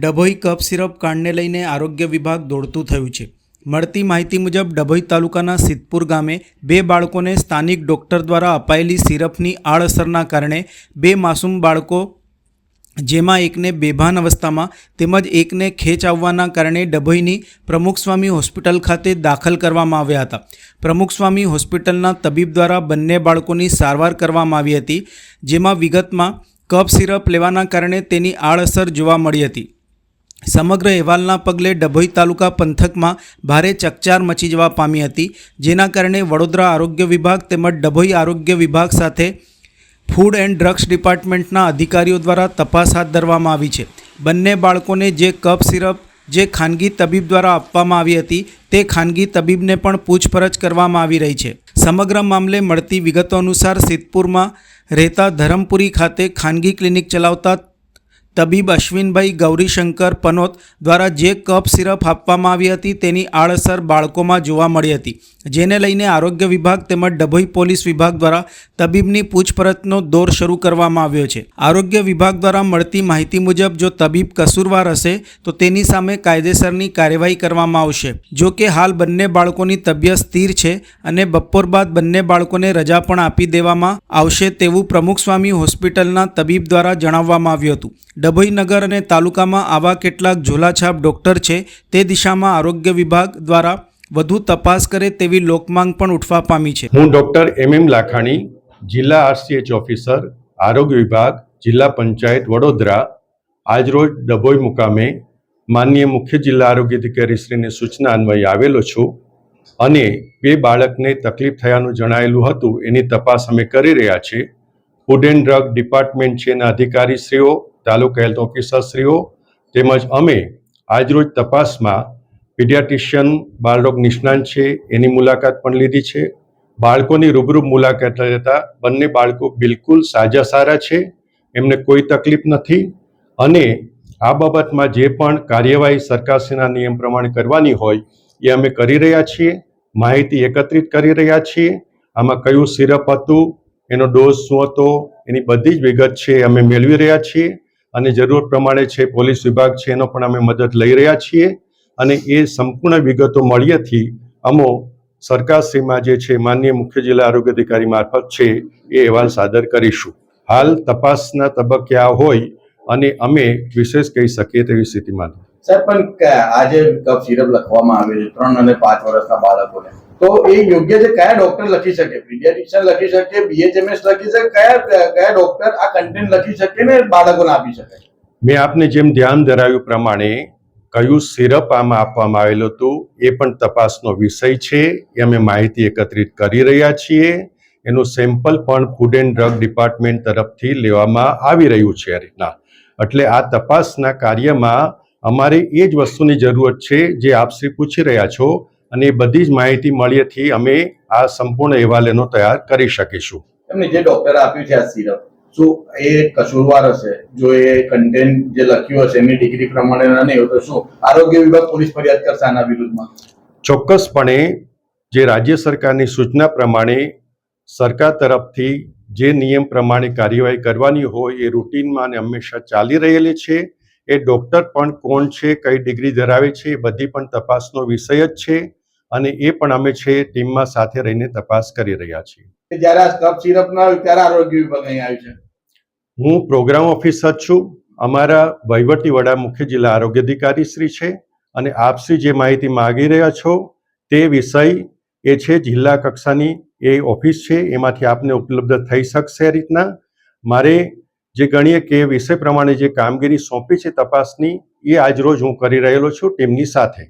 Dabhoi cup syrup કાંડને લઈને આરોગ્ય વિભાગ દોડતું થયું છે. મળતી માહિતી મુજબ, ડભોઈ તાલુકાના સિદ્ધપુર ગામે બે બાળકોને સ્થાનિક ડૉક્ટર દ્વારા અપાયેલી સિરપની આડઅસરના કારણે બે માસૂમ બાળકો, જેમાં એકને બેભાન અવસ્થામાં તેમજ એકને ખેંચ આવવાના કારણે ડભોઈની પ્રમુખ સ્વામી હોસ્પિટલ ખાતે દાખલ કરવામાં આવ્યા હતા. પ્રમુખ સ્વામી હોસ્પિટલના તબીબ દ્વારા બંને બાળકોની સારવાર કરવામાં આવી હતી, જેમાં વિગતમાં કફ સિરપ લેવાના કારણે તેની આડઅસર જોવા મળી હતી. સમગ્ર અહેવાલના પગલે ડભોઈ તાલુકા પંથકમાં ભારે ચકચાર મચી જવા પામી હતી, જેના કારણે વડોદરા આરોગ્ય વિભાગ તેમજ ડભોઈ આરોગ્ય વિભાગ સાથે ફૂડ એન્ડ ડ્રગ્સ ડિપાર્ટમેન્ટના અધિકારીઓ દ્વારા તપાસ હાથ ધરવામાં આવી છે. બંને બાળકોને જે કફ સિરપ, જે ખાનગી તબીબ દ્વારા આપવામાં આવી હતી, તે ખાનગી તબીબને પણ પૂછપરછ કરવામાં આવી રહી છે. સમગ્ર મામલે મળતી વિગતો અનુસાર સિદ્ધપુરમાં રહેતા ધરમપુરી ખાતે ખાનગી ક્લિનિક ચલાવતા તબીબ અશ્વિનભાઈ ગૌરીશંકર પનોત દ્વારા જે કફ સિરપ આપવામાં આવી હતી તેની આડઅસર બાળકોમાં જોવા મળી હતી. જેને લઈને આરોગ્ય વિભાગ તેમજ ડભોઈ પોલીસ વિભાગ દ્વારા તબીબની પૂછપરછનો દોર શરૂ કરવામાં આવ્યો છે. આરોગ્ય વિભાગ દ્વારા મળતી માહિતી મુજબ જો તબીબ કસૂરવાર હશે, તો તેની સામે કાયદેસરની કાર્યવાહી કરવામાં આવશે. જો કે હાલ બંને બાળકોની તબિયત સ્થિર છે અને બપોર બાદ બંને બાળકોને રજા પણ આપી દેવામાં આવશે તેવું પ્રમુખ સ્વામી હોસ્પિટલના તબીબ દ્વારા જણાવવામાં આવ્યું હતું. ડભોઈ નગર અને તાલુકામાં આવા કેટલાક ઝોલાછાપ ડૉક્ટર છે, તે દિશામાં આરોગ્ય વિભાગ દ્વારા વધુ તપાસ કરે તેવી લોકમાંગ પણ ઉઠવા પામી છે. હું ડૉક્ટર એમ એમ લાખાણી, જિલ્લા આરસીએચ ઓફિસર, આરોગ્ય વિભાગ, જિલ્લા પંચાયત વડોદરા. આજરોજ ડભોઈ મુકામે માનનીય મુખ્ય જિલ્લા આરોગ્ય અધિકારીશ્રીની સૂચના અન્વયે આવેલો છું અને બે બાળકને તકલીફ થયાનું જણાયેલું હતું, એની તપાસ અમે કરી રહ્યા છીએ. ફૂડ એન્ડ ડ્રગ ડિપાર્ટમેન્ટ છે એના અધિકારીશ્રીઓ તાલુકા હેલ્થ ઓફિસરશ્રીઓ તેમજ અમે આજરોજ તપાસમાં પીડિયાટિશિયન બાળરોગ નિષ્ણાંત છે, એની મુલાકાત પણ લીધી છે. બાળકોની રૂબરૂ મુલાકાત લેતા બંને બાળકો બિલકુલ સાજા સારા છે, એમને કોઈ તકલીફ નથી અને આ બાબતમાં જે પણ કાર્યવાહી સરકારશ્રીના નિયમ પ્રમાણે કરવાની હોય એ અમે કરી રહ્યા છીએ, માહિતી એકત્રિત કરી રહ્યા છીએ. આમાં કયું સિરપ હતું, એનો ડોઝ શું હતો, એની બધી જ વિગત છે અમે મેળવી રહ્યા છીએ. અને જરૂર પ્રમાણે છે, પોલીસ વિભાગ છે, એનો પણ અમે મદદ લઈ રહ્યા છીએ. અને એ સંપૂર્ણ વિગતો મળ્યાથી અમો સરકારશ્રીમાં જે છે માન્ય મુખ્ય જિલ્લા આરોગ્ય અધિકારી મારફત છે, એ અહેવાલ સાદર કરીશું. હાલ તપાસના તબક્કે આ હોય અને અમે વિશેષ કહી શકીએ તેવી સ્થિતિમાં. સાહેબ, પણ આજે કફ સિરપ લખવામાં આવે છે, ત્રણ અને પાંચ વર્ષના બાળકોને. તો એ યોગ્ય છે કયા ડોક્ટર લખી શકે? પીડિયાટ્રિશિયન લખી શકે બીએચએમએસ લખી શકે, કયા કયા ડોક્ટર આ કન્ટેન્ટ લખી શકે ને બાળકોને આપી શકે? મેં આપને જેમ ધ્યાન ધરાવ્યું પ્રમાણે કયું સિરપ આમાં આપવામાં આવેલું હતું, એ પણ તપાસનો વિષય છે. એ અમે માહિતી એકત્રિત કરી રહ્યા છીએ. એનું સેમ્પલ પણ ફૂડ એન્ડ ડ્રગ ડિપાર્ટમેન્ટ તરફથી લેવામાં આવી રહ્યું છે આ રીતના. એટલે આ તપાસના કાર્યમાં અમારે એ જ વસ્તુની જરૂરત છે જે આપશ્રી પૂછી રહ્યા છો. અને એ બધી જ માહિતી મળ્યાથી અમે આ સંપૂર્ણ અહેવાલ એનો તૈયાર કરી શકીશું. એમને જે ડોક્ટર આપ્યું છે આ સિરપ શું એ કસૂરવાર હશે? જો એ કન્ટેન્ટ જે લખ્યું હશે એની ડિગ્રી પ્રમાણે નહીં હોય તો શું? આરોગ્ય વિભાગ પોલીસ ફરિયાદ કરશે આના વિરુદ્ધમાં? ચોક્કસપણે જે રાજ્ય સરકારની સૂચના પ્રમાણે સરકાર તરફથી જે નિયમ પ્રમાણે કાર્યવાહી કરવાની હોય એ રૂટીનમાં અને હંમેશા ચાલી રહેલી છે. એ ડૉક્ટર પણ કોણ છે કઈ ડિગ્રી ધરાવે છે એ બધી પણ તપાસનો વિષય જ છે. અને એ પણ અમે છે ટીમમાં સાથે રહીને તપાસ કરી રહ્યા છીએ. જ્યારે આ કફ સિરપ ના આવ્યું ત્યારે આરોગ્ય વિભાગ અહીં આવ્યું છે? હું પ્રોગ્રામ ઓફિસર છું. અમારા વહીવટી વડા મુખ્ય જિલ્લા આરોગ્ય અધિકારી શ્રી છે અને આપશ્રી જે માહિતી માગી રહ્યા છો તે વિષય એ છે જિલ્લા કક્ષાની એ ઓફિસ છે. એમાંથી આપને ઉપલબ્ધ થઈ શકશે રીતના. મારે જે ગણીએ કે વિષય પ્રમાણે જે કામગીરી સોંપી છે તપાસની એ આજરોજ હું કરી રહેલો છું ટીમની સાથે.